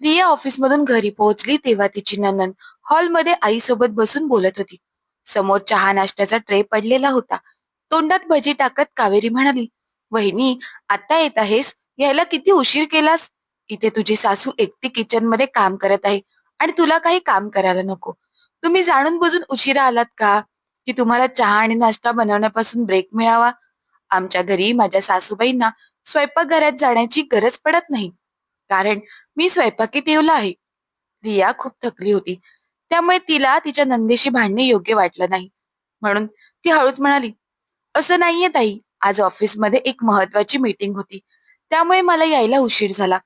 रिया ऑफिसमधून घरी पोहोचली तेव्हा तिची ननन हॉलमध्ये आईसोबत बसून बोलत होती. समोर चहा नाश्त्याचा ट्रे पडलेला होता. तोंडात भजी टाकत कावेरी म्हणाली वहिनी आता येत आहेस? यायला किती उशीर केलास? इथे तुझी सासू एकटी किचनमध्ये काम करत आहे आणि तुला काही काम करायला नको. तुम्ही जाणून बुजून उशिरा आलात का? की तुम्हाला चहा आणि नाश्ता बनवण्यापासून ब्रेक मिळावा? आमच्या घरी माझ्या सासूबाईंना स्वयंपाकघरात जाण्याची गरज पडत नाही. कारण मी स्वयंपाकी ठेवला आहे. रिया खूप थकली होती. त्यामुळे तिला तिच्या नंदेशी भांडणे योग्य वाटलं नाही. म्हणून ती हळूच म्हणाली असं नाहीये ताई आज ऑफिसमध्ये एक महत्वाची मीटिंग होती. त्यामुळे मला यायला उशीर झाला.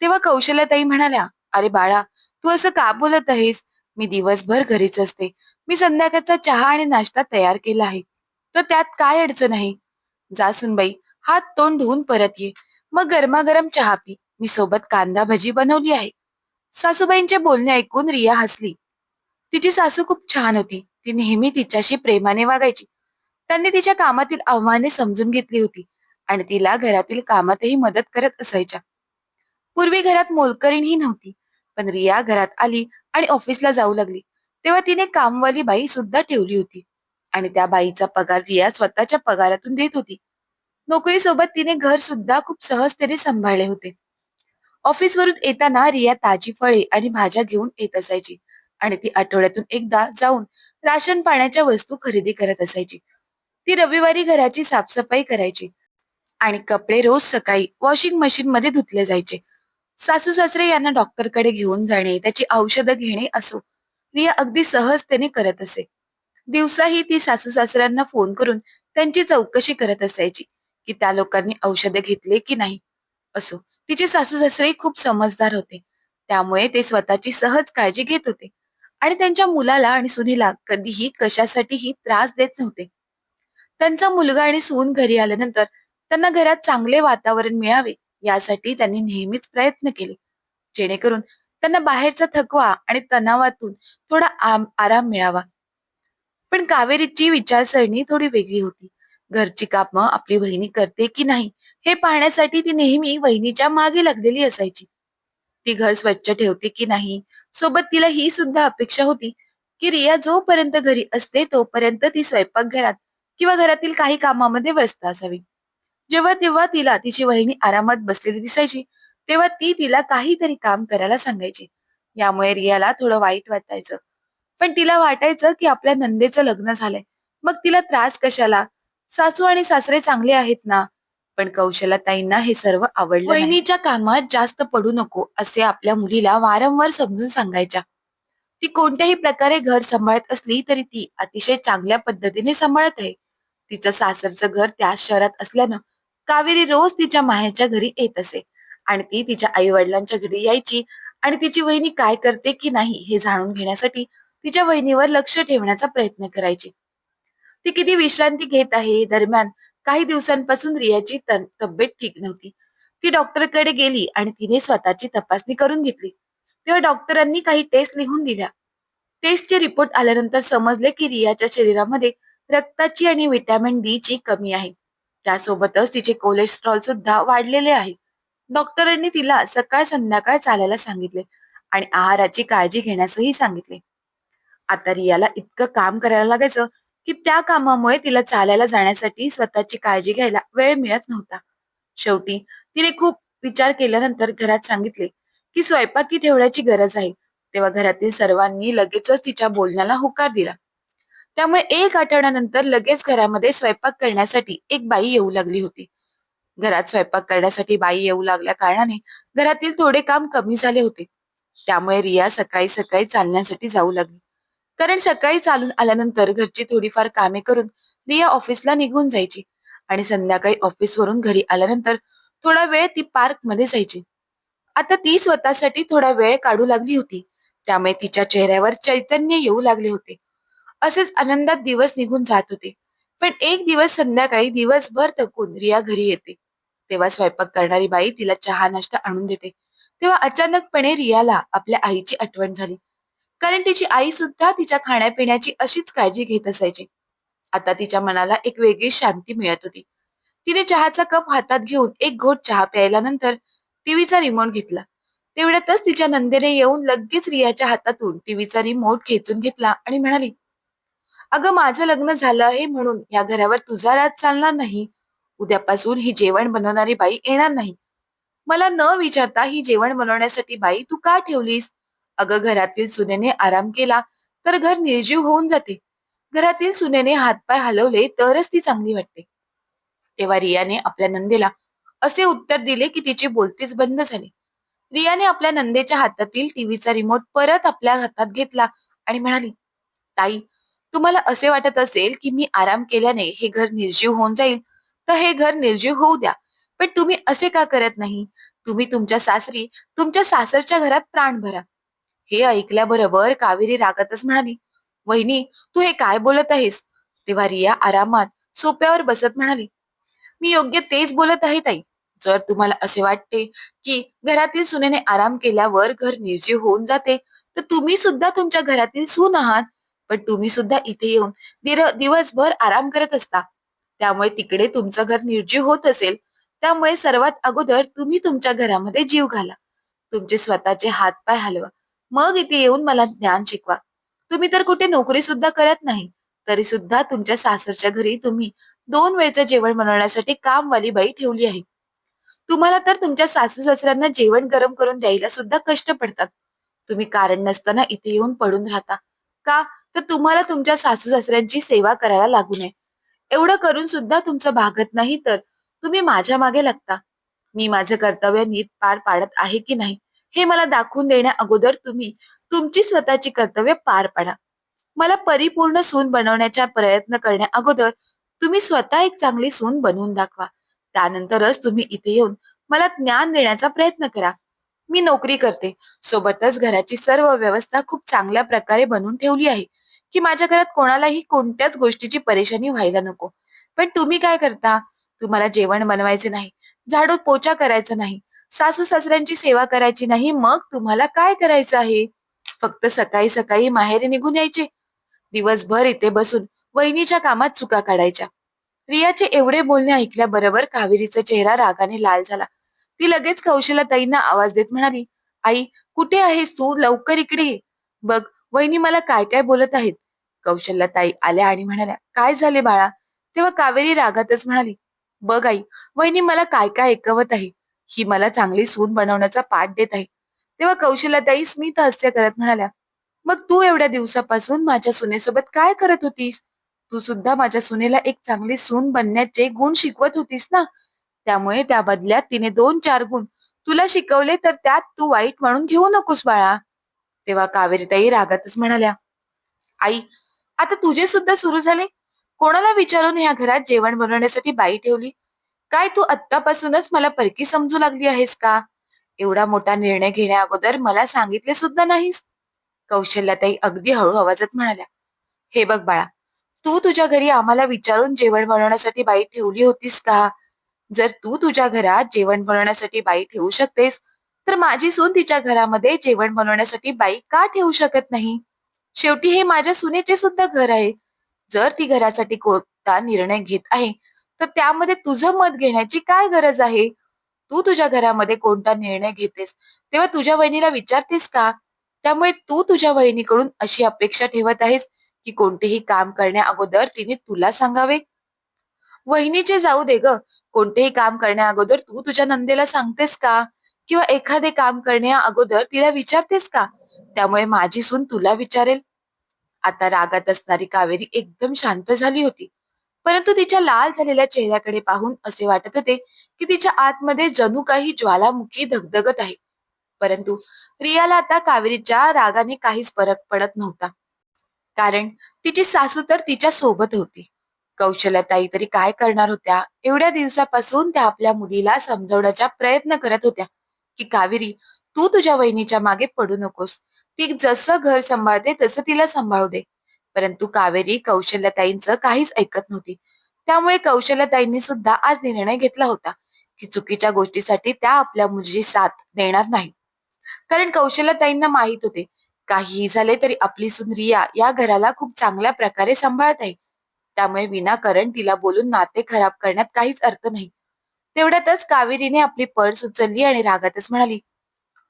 तेव्हा कौशल्यताई म्हणाल्या अरे बाळा तू असं का बोलत आहेस? मी दिवसभर घरीच असते. मी संध्याकाळचा चहा आणि नाश्ता तयार केला आहे. तर त्यात काय अडचण आहे? जा सुनबाई हात तोंड धुवून परत ये. मग गरमागरम चहा पी. मी सोबत कांदा भजी बनवली आहे. सासूबाईंचे बोलणे ऐकून रिया हसली. तिची सासू खूप छान होती. ती नेहमी तिच्याशी प्रेमाने वागायची. त्यांनी तिच्या कामातील आव्हाने समजून घेतली होती आणि तिला घरातील कामातही मदत करत असायच्या. पूर्वी घरात मोलकरीणही नव्हती पण रिया घरात आली आणि ऑफिसला जाऊ लागली. तेव्हा तिने कामवाली बाई सुद्धा ठेवली होती आणि त्या बाईचा पगार रिया स्वतःच्या पगारातून देत होती. नोकरीसोबत तिने घर सुद्धा खूप सहजतेने सांभाळले होते. ऑफिसवरून येताना रिया ताजी फळे आणि भाज्या घेऊन येत असायची आणि ती आठवड्यातून एकदा जाऊन राशन पाण्याच्या वस्तू खरेदी करत असायची. ती रविवारी घराची साफसफाई करायची आणि कपडे रोज सकाळी वॉशिंग मशीन मध्ये धुतले जायचे. सासू सासरे यांना डॉक्टरकडे घेऊन जाणे त्याची औषधं घेणे असो रिया अगदी सहजतेने करत असे. दिवसाही ती सासू सासऱ्यांना फोन करून त्यांची चौकशी करत असायची की त्या लोकांनी औषधे घेतले की नाही. असो. तिचे सासू सासरे खूप समजदार होते. त्यामुळे ते स्वतःची सहज काळजी घेत होते. आणि त्यांच्या मुलाला आणि सुनीला कधीही कशासाठीही त्रास देत नव्हते. त्यांचा मुलगा आणि सून घरी आल्यानंतर त्यांना घरात चांगले वातावरण मिळावे यासाठी त्यांनी नेहमीच प्रयत्न केले. जेणेकरून त्यांना बाहेरचा थकवा आणि तणावातून थोडा आराम मिळावा. पण कावेरीची विचारसरणी थोडी वेगळी होती. घरची कामं आपली बहिणी करते की नाही हे पाहण्यासाठी ती नेहमी वहिनीच्या मागे लागलेली असायची. ती घर स्वच्छ ठेवते की नाही सोबत तिला ही सुद्धा अपेक्षा होती की रिया जोपर्यंत घरी असते तोपर्यंत ती स्वयंपाकघरात किंवा घरातील काही कामामध्ये व्यस्त असावी. जेव्हा तेव्हा तिला तिची वहिनी आरामात बसलेली दिसायची तेव्हा ती तिला काहीतरी काम करायला सांगायची. यामुळे रियाला थोडं वाईट वाटायचं. पण तिला वाटायचं की आपल्या नंदेचं लग्न झालंय. मग तिला त्रास कशाला? सासू आणि सासरे चांगले आहेत ना? पण कौशलाताईंना हे सर्व आवडलं वहिनीच्या कामात जास्त पडू नको असे आपल्या मुलीला वारंवार समजून सांगायच्या. ती कोणत्याही प्रकारे घर सांभाळत असली तरी ती अतिशय चांगल्या पद्धतीने सांभाळत आहे. तिचं सासरचं घर त्याच शहरात असल्यानं कावेरी रोज तिच्या माहेरच्या घरी येत असे. आणि ती तिच्या आई वडिलांच्या घरी यायची आणि तिची वहिनी काय करते की नाही हे जाणून घेण्यासाठी तिच्या वहिनीवर लक्ष ठेवण्याचा प्रयत्न करायची. ती किती विश्रांती घेत आहे दरम्यान काही दिवसांपासून रियाची तब्येत ठीक नव्हती. ती डॉक्टरकडे गेली आणि तिने स्वतःची तपासणी करून घेतली. तेव्हा डॉक्टरांनी काही टेस्ट लिहून दिल्या. टेस्टचे रिपोर्ट आल्यानंतर समजले की रियाच्या शरीरामध्ये रक्ताची आणि विटॅमिन डी ची कमी आहे. त्यासोबतच तिचे कोलेस्ट्रॉल सुद्धा वाढलेले आहे. डॉक्टरांनी तिला सकाळ संध्याकाळ चालायला सांगितले आणि आहाराची काळजी घेण्यासही सांगितले. आता रियाला इतकं काम करायला लागायचं की त्या कामामुळे तिला चालायला जाण्यासाठी स्वतःची काळजी घ्यायला वेळ मिळत नव्हता. शेवटी तिने खूप विचार केल्यानंतर घरात सांगितले की स्वयंपाकी ठेवण्याची गरज आहे. तेव्हा घरातील सर्वांनी लगेचच तिच्या बोलण्याला होकार दिला. त्यामुळे एक आठवड्यानंतर लगेच घरामध्ये स्वयंपाक करण्यासाठी एक बाई येऊ लागली होती. घरात स्वयंपाक करण्यासाठी बाई येऊ लागल्या कारणाने घरातील थोडे काम कमी झाले होते. त्यामुळे रिया सकाळी सकाळी चालण्यासाठी जाऊ लागली. कारण सकाळी चालून आल्यानंतर घरची थोडीफार कामे करून रिया ऑफिसला निघून जायची आणि संध्याकाळी ऑफिसवरून घरी आल्यानंतर थोडा वेळ ती पार्कमध्ये जायची. आता ती स्वतःसाठी थोडा वेळ काढू लागली होती. त्यामुळे तिच्या चेहऱ्यावर चैतन्य येऊ लागले होते. असेच आनंदात दिवस निघून जात होते. पण एक दिवस संध्याकाळी दिवसभर थकून रिया घरी येते. तेव्हा स्वयंपाक करणारी बाई तिला चहा नाश्ता आणून देते. तेव्हा अचानकपणे रियाला आपल्या आईची आठवण झाली. कारण तिची आई सुद्धा तिच्या खाण्यापिण्याची अशीच काळजी घेत असायची. आता तिच्या मनाला एक वेगळी शांती मिळत होती. तिने चहाचा कप हातात घेऊन एक घोट चहा प्यायल्यानंतर टीव्हीचा रिमोट घेतला. तेवढ्यातच तिच्या नंदेने येऊन लगेच रियाच्या हातातून टीव्हीचा रिमोट खेचून घेतला आणि म्हणाली अगं माझं लग्न झालं आहे म्हणून या घरावर तुझा राज चालणार नाही. उद्यापासून ही जेवण बनवणारी बाई येणार नाही. मला न विचारता ही जेवण बनवण्यासाठी बाई तू का ठेवलीस? अगं घरातील सुनेने आराम केला तर घर निर्जीव होऊन जाते. घरातील सुनेने हातपाय हलवले तरच ती चांगली वाटते. तेव्हा रियाने आपल्या नंदेला असे उत्तर दिले की तिची बोलतीच बंद झाली. रियाने आपल्या नंदेच्या हातातील टीव्हीचा रिमोट परत आपल्या हातात घेतला आणि म्हणाली ताई तुम्हाला असे वाटत असेल की मी आराम केल्याने हे घर निर्जीव होऊन जाईल तर हे घर निर्जीव होऊ द्या. पण तुम्ही असे का करत नाही? तुम्ही तुमच्या सासरी तुमच्या सासरच्या घरात प्राण भरा. हे ऐकल्याबरोबर कावेरी रागातच म्हणाली वहिनी तू हे काय बोलत आहेस? तेव्हा रिया आरामात सोप्यावर बसत म्हणाली मी योग्य तेच बोलत आहे ताई. जर तुम्हाला असे वाटते की घरातील सुनेने आराम केल्यावर घर निर्जीव होऊन जाते तर तुम्ही सुद्धा तुमच्या घरातील सून आहात. पण तुम्ही सुद्धा इथे येऊन दिवसभर आराम करत असता. त्यामुळे तिकडे तुमचं घर निर्जीव होत असेल. त्यामुळे सर्वात अगोदर तुम्ही तुमच्या घरामध्ये जीव घाला. तुमचे स्वतःचे हात पाय हलवा. मग इथे येऊन मला ज्ञान शिकवा. तुम्ही तर कुठे नोकरी सुद्धा करत नाही. तरी सुद्धा तुमच्या सासरच्या घरी तुम्ही दोन वेळचं जेवण बनवण्यासाठी कामवाली बाई ठेवली आहे. तुम्हाला तर तुमच्या सासू सासऱ्यांना जेवण गरम करून द्यायला सुद्धा कष्ट पडतात. तुम्ही कारण नसताना इथे येऊन पडून राहता. का? तर तुम्हाला तुमच्या सासू सासऱ्यांची सेवा करायला लागू नये. एवढं करून सुद्धा तुमचं भागत नाही तर तुम्ही माझ्या मागे लागता. मी माझं कर्तव्य नीट पार पाडत आहे की नाही? हे मला दाखवून देण्या अगोदर तुम्ही तुमची स्वतःची कर्तव्य पार पाडा. मला परिपूर्ण सून बनवण्याचा प्रयत्न करण्या अगोदर तुम्ही स्वतः एक चांगली सून बनवून दाखवा. त्यानंतरच तुम्ही इथे येऊन मला ज्ञान देण्याचा प्रयत्न करा. मी नोकरी करते. सोबतच घराची सर्व व्यवस्था खूप चांगल्या प्रकारे बनवून ठेवली आहे. की माझ्या घरात कोणालाही कोणत्याच गोष्टीची परेशानी व्हायला नको. पण तुम्ही काय करता? तुम्हाला जेवण बनवायचे नाही. झाडू पोचा करायचा नाही. सासू सासऱ्यांची सेवा करायची नाही मग तुम्हाला काय करायचं आहे? फक्त सकाळी सकाळी माहेरी निघून यायचे. दिवसभर इथे बसून वहिनीच्या कामात चुका काढायच्या. रियाचे एवढे बोलणे ऐकल्याबरोबर कावेरीचा चेहरा रागाने लाल झाला. ती लगेच कौशलाताईंना आवाज देत म्हणाली आई कुठे आहेस तू? लवकर इकडे ये. बघ वहिनी मला काय काय बोलत आहेत. कौशल्याताई आल्या आणि म्हणाल्या काय झाले बाळा? तेव्हा कावेरी रागातच म्हणाली बघ आई वहिनी मला काय काय ऐकवत आहे? ही मला चांगली सून बनवण्याचा पाठ देत आहे. तेव्हा कौशल्याताई स्मित हास्य करत म्हणाल्या मग तू एवढ्या दिवसापासून माझ्या सुनेसोबत काय करत होतीस? तू सुद्धा माझ्या सुनेला एक चांगली सून बनण्याचे गुण शिकवत होतीस ना? त्यामुळे त्या बदल्यात तिने दोन चार गुण. तुला शिकवले तर त्यात तू वाईट म्हणून घेऊ नकोस बाळा. तेव्हा कावेरीताई रागातच म्हणाल्या आई आता तुझे सुद्धा सुरू झाले? कोणाला विचारून ह्या घरात जेवण बनवण्यासाठी बाई ठेवली? काय तू आत्तापासूनच मला परकी समजू लागली आहेस का? एवढा मोठा निर्णय घेण्या अगोदर मला सांगितले सुद्धा नाहीस. कौशल्याताई अगदी हळू आवाजात म्हणाल्या हे बघ बाळा तू तुझ्या घरी आम्हाला विचारून जेवण बनवण्यासाठी बाई ठेवली होतीस का? जर तू तुझ्या घरात जेवण बनवण्यासाठी बाई ठेवू शकतेस तर माझी सून तिच्या घरामध्ये जेवण बनवण्यासाठी बाई का ठेवू शकत नाही? शेवटी हे माझ्या सुनेचे सुद्धा घर आहे. जर ती घरासाठी कोणता निर्णय घेत आहे तर त्यामध्ये तुझं मत घेण्याची काय गरज आहे? तू तुझ्या घरामध्ये कोणता निर्णय घेतेस? तेव्हा तुझ्या बहिणीला विचारतेस का? त्यामुळे तू तुझ्या वहिनीकडून अशी अपेक्षा ठेवत आहेस की कोणतेही काम करण्या अगोदर तिने तुला सांगावे? वहिनीचे जाऊ दे ग. कोणतेही काम करण्या अगोदर तू तुझ्या नंदेला सांगतेस का? किंवा एखादे काम करण्या अगोदर तिला विचारतेस का? त्यामुळे माझी सून तुला विचारेल. आता रागात असणारी कावेरी एकदम शांत झाली होती. परंतु तिच्या लाल झालेल्या चेहऱ्याकडे पाहून असे वाटत होते की तिच्या आतमध्ये जणू काही ज्वालामुखी धगधगत आहे. परंतु रियाला आता कावेरीच्या रागाने काहीच फरक पडत नव्हता. कारण तिची सासू तर तिच्या सोबत होती. कौशल्याताई तरी काय करणार होत्या? एवढ्या दिवसापासून त्या आपल्या मुलीला समजवण्याचा प्रयत्न करत होत्या की कावेरी तू तुझ्या वहिनीच्या मागे पडू नकोस. ती जसं घर सांभाळते तसं तिला सांभाळू दे. परंतु कावेरी कौशल्यताईंचं काहीच ऐकत नव्हती. त्यामुळे कौशल्यताईंनी सुद्धा आज निर्णय घेतला होता की चुकीच्या गोष्टीसाठी त्या आपल्या मुलीची साथ देणार नाही. कारण कौशल्यताईंना माहीत होते काहीही झाले तरी आपली सून रिया या घराला खूप चांगल्या प्रकारे सांभाळत आहे. त्यामुळे विनाकारण तिला बोलून नाते खराब करण्यात काहीच अर्थ नाही. तेवढ्यातच कावेरीने आपली पर्स उचलली आणि रागातच म्हणाली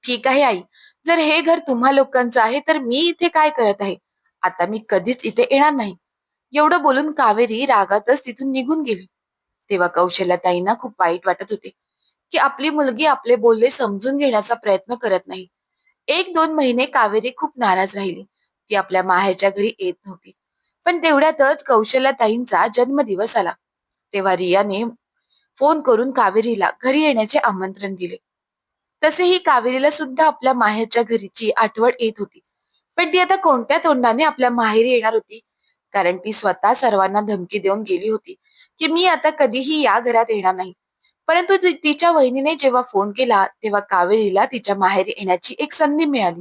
ठीक आहे आई जर हे घर तुम्हा लोकांचं आहे तर मी इथे काय करत आहे? आता मी कधीच इथे येणार नाही. एवढं बोलून कावेरी रागातच तिथून निघून गेली. तेव्हा कौशल्याताईंना खूप वाईट वाटत होते की आपली मुलगी आपले बोलणे समजून घेण्याचा प्रयत्न करत नाही. एक दोन महिने कावेरी खूप नाराज राहिली ती आपल्या माहेरच्या घरी येत नव्हती. पण तेवढ्यातच कौशल्याताईंचा जन्मदिवस आला. तेव्हा रियाने फोन करून कावेरीला घरी येण्याचे आमंत्रण दिले. तसेही कावेरीला सुद्धा आपल्या माहेरच्या घरीची आठवण येत होती. पण ती आता कोणत्या तोंडाने आपल्या माहेरी येणार होती? कारण ती स्वतः सर्वांना धमकी देऊन गेली होती की मी आता कधीही या घरात येणार नाही. परंतु तिच्या वहिनीने जेव्हा फोन केला तेव्हा कावेरीला तिच्या माहेरी येण्याची एक संधी मिळाली.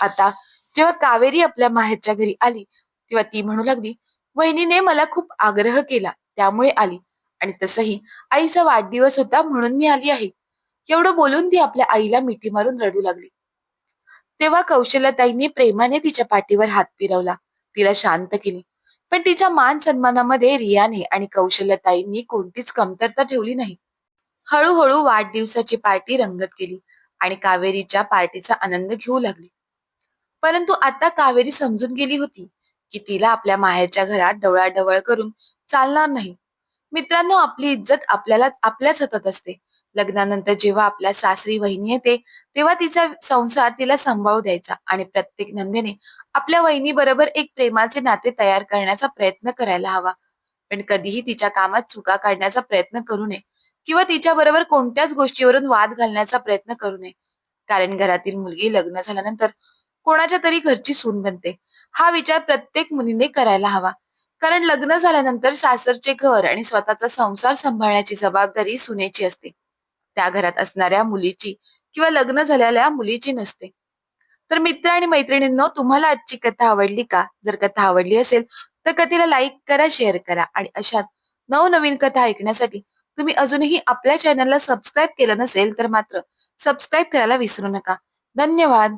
आता जेव्हा कावेरी आपल्या माहेरच्या घरी आली तेव्हा ती म्हणू लागली वहिनीने मला खूप आग्रह केला त्यामुळे आली. आणि तसही आईचा वाढदिवस होता म्हणून मी आली आहे. एवढं बोलून ती आपल्या आईला मिठी मारून रडू लागली. तेव्हा कौशल्याताईंनी प्रेमाने तिच्या पाठीवर हात फिरवला. तिला शांत केली. पण तिच्या मान सन्मानामध्ये रियाने आणि कौशल्याताईंनी कोणतीच कमतरता ठेवली नाही. हळूहळू वाढदिवसाची पार्टी रंगत गेली आणि कावेरीच्या पार्टीचा आनंद घेऊ लागली. परंतु आता कावेरी समजून गेली होती की तिला आपल्या माहेरच्या घरात डवळाडवळ करून चालणार नाही. मित्रांनो आपली इज्जत आपल्याला आपल्याच हातात असते. लग्नानंतर जेव्हा आपल्या सासरी वहिनी येते तेव्हा तिचा संसार तिला सांभाळू द्यायचा आणि प्रत्येक नंदेने आपल्या वहिनी बरोबर एक प्रेमाचे नाते तयार करण्याचा प्रयत्न करायला हवा. पण कधीही तिच्या कामात चुका काढण्याचा प्रयत्न करू नये किंवा तिच्या बरोबर कोणत्याच गोष्टीवरून वाद घालण्याचा प्रयत्न करू नये. कारण घरातील मुलगी लग्न झाल्यानंतर कोणाच्या तरी घरची सून बनते. हा विचार प्रत्येक मुलीने करायला हवा. कारण लग्न झाल्यानंतर सासरचे घर आणि स्वतःचा संसार सांभाळण्याची जबाबदारी सुनेची असते. त्या घरात असणाऱ्या मुलीची किंवा लग्न झालेल्या मुलीची नसते. तर मित्र आणि मैत्रिणींनो तुम्हाला आजची कथा आवडली का? जर कथा आवडली असेल तर कथेला लाईक करा शेअर करा आणि अशाच नवनवीन कथा ऐकण्यासाठी तुम्ही अजूनही आपल्या चॅनलला सबस्क्राईब केलं नसेल तर मात्र सबस्क्राईब करायला विसरू नका. धन्यवाद!